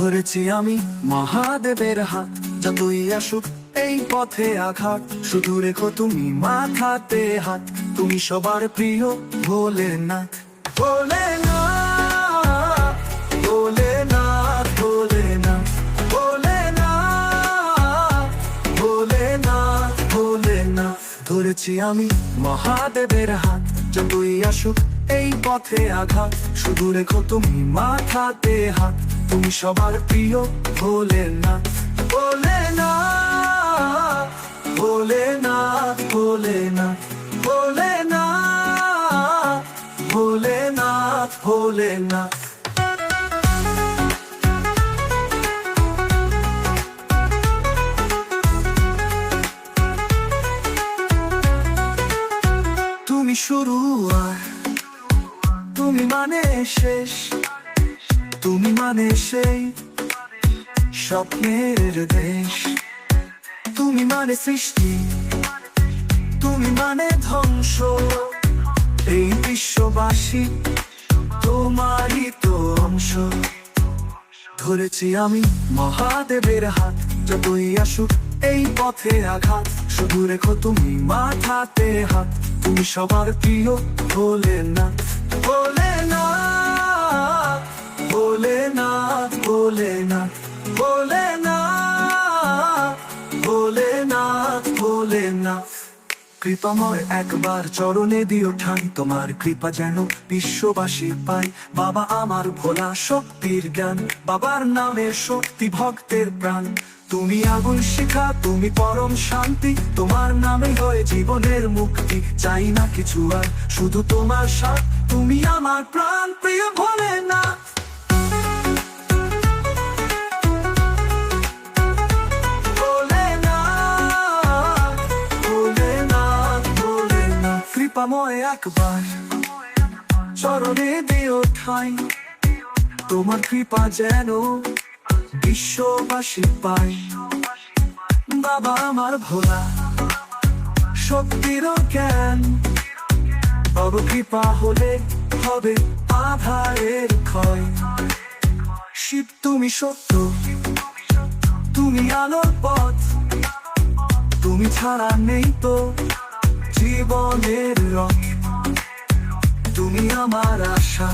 ধরেছি আমি মহাদেবের হাত। যতই আসুক, এই পথে আঘাত। শুধু রেখো তুমি মাথাতে হাত। তুমি সবার প্রিয় ভোলে না ভোলে ধরেছি আমি মহাদেবের হাত। যতই আসুক, এই পথে আঘাত। শুধু রেখো তুমি মাথাতে হাত। তুমি সবার প্রিয় ভোলে না ভোলে না ভোলে না ভোলে না ভোলে না ভোলে না ভোলে না। তুমি শুরু আর, তুমি মানে শেষ। তুমি মানে সেই স্বপ্নের দেশ। তুমি মানে সৃষ্টি, তুমি মানে ধ্বংস। এই বিশ্ববাসী তোমারই তো অংশ। ধরেছি আমি মহাদেবের হাত, যতই আসুক এই পথে আঘাত। শুধু রেখো তুমি মাথাতে হাত, তুমি সবার প্রিয় ভোলে না কৃপাময় একবার চরণে দিও ঠাই। তোমার কৃপা যেন বিশ্ববাসী পাই। বাবা আমার ভোলা শক্তির জ্ঞান, বাবার নামে শক্তি ভক্তের প্রাণ। তুমি আগুন শিখা, তুমি পরম শান্তি। তোমার নামে হয় জীবনের মুক্তি, চাই না কিছু আর। শুধু তোমার সাথ, তুমি আমার প্রাণ, প্রিয় ভোলে না কৃপাময় একবার। চরণে দিও ঠাই তোমার কৃপা যেন বিশ্ববাসী পায়। বাবা আমার ভোলা শক্তির জ্ঞান। তব কৃপা হলে হবে আধারের ক্ষয়। শিব, তুমি সত্য। তুমি আলোর পথ। তুমি ছাড়া নেই তো জীবনের রথ তুমি আমার আশা,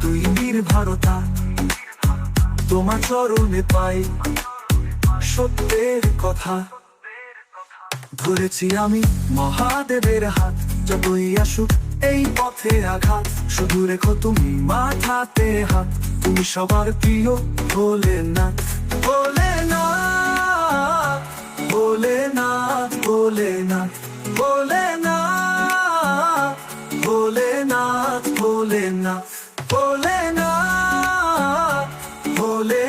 তুই নির্ভরতা। তোমার চরণে পাই সত্যের কথা। ধরেছি আমি মহাদেবের হাত, যতই আসুক এই পথে আঘাত। শুধু রেখো তুমি মাথাতে হাত, তুমি সবার প্রিয় ভোলে না ভোলে না ভোলে না ভোলে না ভোলে না ভোলে না ভোলে না ভোলে না ভোলে